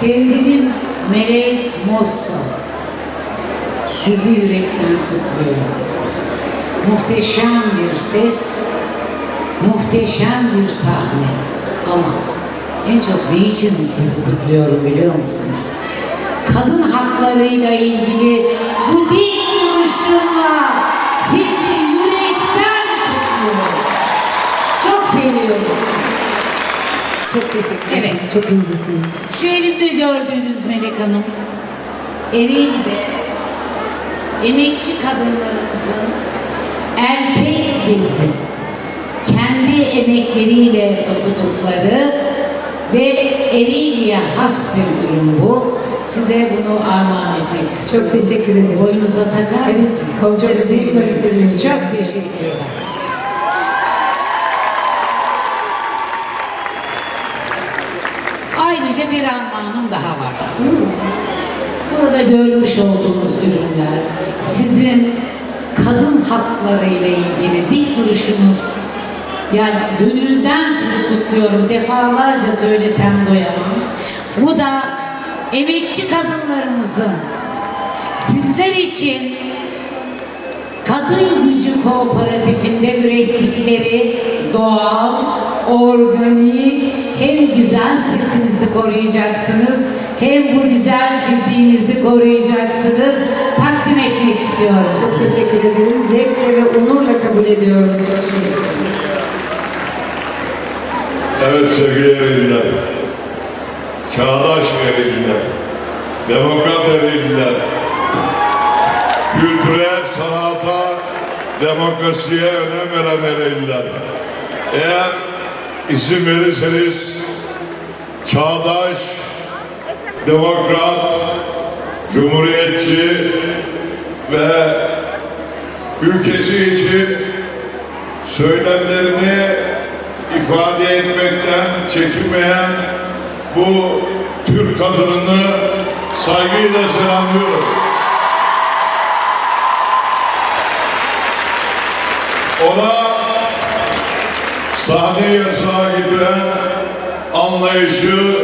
Sevgilim Melek Mossa. Sizi yürekten kutluyorum. Muhteşem bir ses, muhteşem bir sahne. Ama en çok niçin sizi kutluyorum biliyor musunuz? Kadın haklarıyla ilgili bu dik duruşumla sizi yürekten kutluyorum. Çok seviyoruz. Çok teşekkür ederim. Evet. Çok incesiniz. Şu elimde gördüğünüz Melek Hanım, Ereğli'de emekçi kadınlarımızın erkek bezi, kendi emekleriyle dokudukları ve Ereğli'ye has bir ürün bu. Size bunu armağan etmek istiyorum. Çok teşekkür ederim. Boyunuza takar Evet, mısınız? çok Çok teşekkür ederim. Çok teşekkürler. Ayrıca bir armağanım daha var. Burada görmüş olduğunuz ürünler sizin kadın hakları ile ilgili dik duruşunuz yani gönülden sizi kutluyorum. Defalarca söylesem doyamam. Bu da emekçi kadınlarımızın sizler için Kadın Gücü Kooperatifinde ürettikleri doğal, organik, hem güzel sesinizi koruyacaksınız, hem bu güzel fiziğinizi koruyacaksınız. Takdim etmek istiyorum. Çok teşekkür ederim. Zevkle ve onurla kabul ediyorum. Evet sevgili Ereğliler, çağdaş Ereğliler, demokrat Ereğliler, kültüre, sanata, demokrasiye önem veren Ereğliler. Eğer izin verirseniz çağdaş, demokrat, cumhuriyetçi ve ülkesi için söylemlerini ifade etmekten çekinmeyen bu Türk kadınını saygıyla selamlıyorum. Ona sahne yasağı getiren anlayışı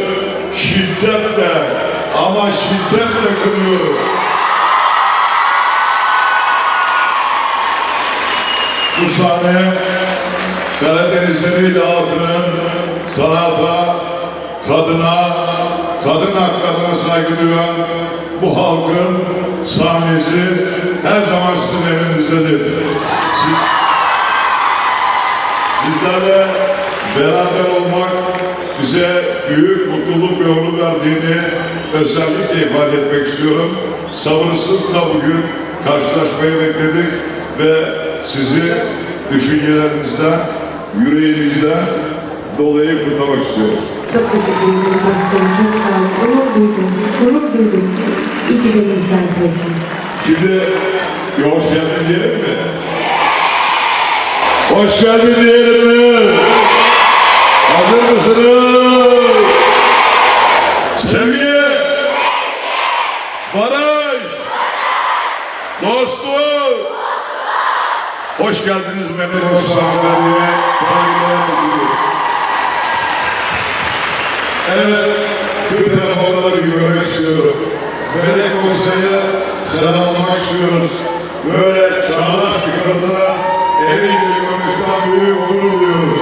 şiddetle ama şiddetle kınıyorum. Bu sahne Karadeniz'in halkının sanata, kadına, kadın haklarına saygı duyan bu halkın sahnesi her zaman sizin elinizdedir. Siz, sizlerle beraber olmak bize büyük mutluluk ve onur verdiğini özellikle ifade etmek istiyorum. Sabırsızlıkla bugün karşılaşmayı bekledik ve sizi düşüncelerinizden, yüreğinizden dolayı kutlamak istiyorum. Çok teşekkür ederim başkanım. Çok sağ olun. Onur duydum. Gurur duydum. İyi ki beni misafir ettiniz. Şimdi hoş geldin diyelim mi? Hoş geldin diyelim mi? Hazır mısınız? Sevgi, barış, dostluk. Hoş geldiniz beni dostlarına. Evet, Türk telefonları görmek istiyorum. Melek Mosa'yı selamlamak istiyoruz. Böyle çağdaş bir kadına eliyle görmekten büyük